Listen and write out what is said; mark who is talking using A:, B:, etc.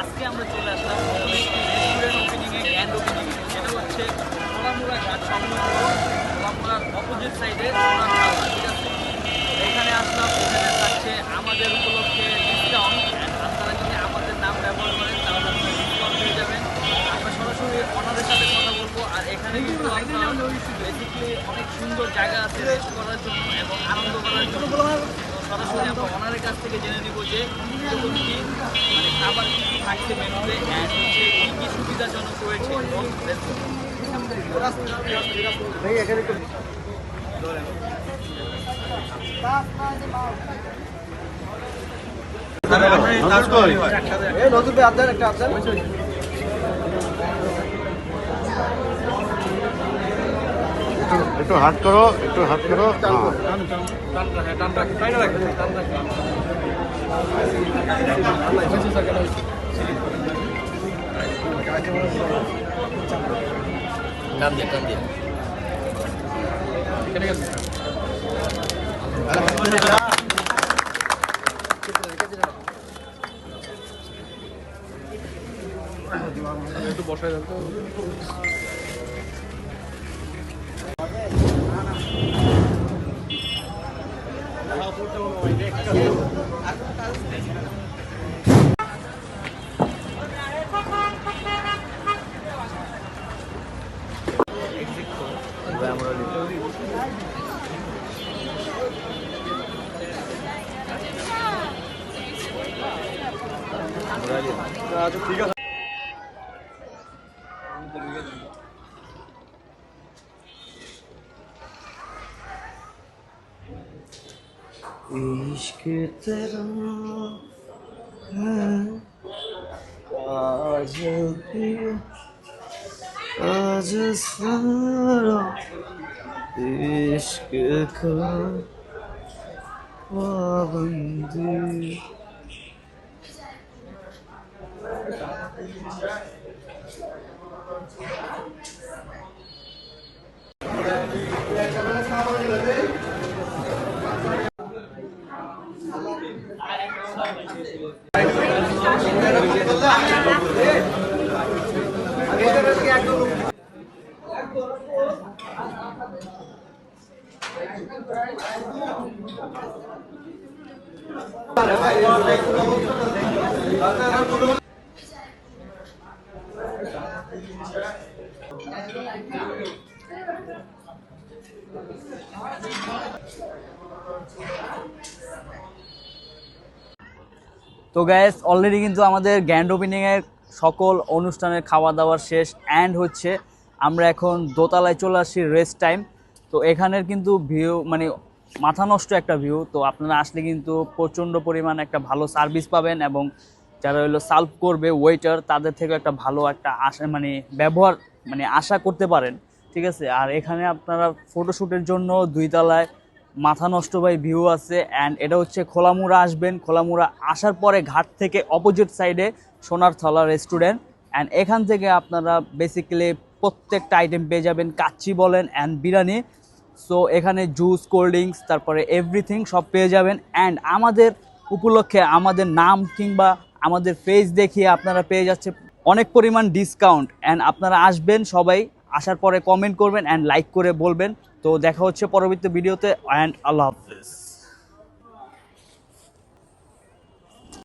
A: আজকে আমরা চলে আসলাম রেস্টুরেন্ট ওপেনিংয়ে গ্র্যান্ড ওপেনিংয়ে সেটা হচ্ছে কোলামুড়া ঘাট সংলগ্ন কোলামুড়ার অপোজিট সাইডে ঠিক আছে? এখানে আসলাম এখানে থাকছে আমাদের উপলক্ষে ডিসকাউন্ট আপনারা যদি আমাদের নাম ব্যবহার করেন তাহলে আপনারা ডিসকাউন্ট পেয়ে যাবেন। আমরা সরাসরি ওনাদের সাথে কথা বলব আর এখানে কিন্তু বেসিক্যালি অনেক সুন্দর জায়গা আছে রেস্ট করার জন্য এবং আনন্দ করার জন্য। সরাসরি আমরা ওনারের কাছ থেকে জেনে নিব যে মানে খাবার থাকছে মেনুতে অ্যান্ড হচ্ছে কি কি সুবিধাজনক রয়েছে.
B: নতুন একটু হাট করো
C: একটু হাট করো। টান দিয়ে টান দিয়ে একটু বসায় যাবে 자,
B: 좀 비가 이시 그대로 가져가 acısına Düşkü kapandı Thank you.
A: তো গ্যাস অলরেডি কিন্তু আমাদের গ্র্যান্ড ওপেনিংয়ের সকল অনুষ্ঠানের খাওয়া দাওয়ার শেষ অ্যান্ড হচ্ছে আমরা এখন দোতলায় চলে আসি রেস্ট টাইম তো এখানের কিন্তু ভিউ মানে মাথা নষ্ট একটা ভিউ তো আপনারা আসলে কিন্তু প্রচণ্ড পরিমাণ একটা ভালো সার্ভিস পাবেন এবং যারা হলো সার্ভ করবে ওয়েটার তাদের থেকে একটা ভালো একটা আশা মানে ব্যবহার মানে আশা করতে পারেন, ঠিক আছে? আর এখানে আপনারা ফটোশ্যুটের জন্য দুই তলায় মাথা নষ্ট ভাই ভিউ আছে অ্যান্ড এটা হচ্ছে খোলামুড়া আসবেন, খোলামুড়া আসার পরে ঘাট থেকে অপোজিট সাইডে সোনারথলা রেস্টুরেন্ট অ্যান্ড এখান থেকে আপনারা বেসিক্যালি প্রত্যেকটা আইটেম পেয়ে যাবেন, কাচ্চি বলেন অ্যান্ড বিরিয়ানি সো এখানে জুস কোল্ড ড্রিঙ্কস তারপরে এভরিথিং সব পেয়ে যাবেন। অ্যান্ড আমাদের উপলক্ষে আমাদের নাম কিংবা আমাদের ফেস দেখিয়ে আপনারা পেয়ে যাচ্ছে অনেক পরিমাণ ডিসকাউন্ট অ্যান্ড আপনারা আসবেন সবাই, আসার পরে কমেন্ট করবেন অ্যান্ড লাইক করে বলবেন। তো দেখা হচ্ছে পরবর্তী ভিডিওতে অ্যান্ড আল্লাহ হাফিজ।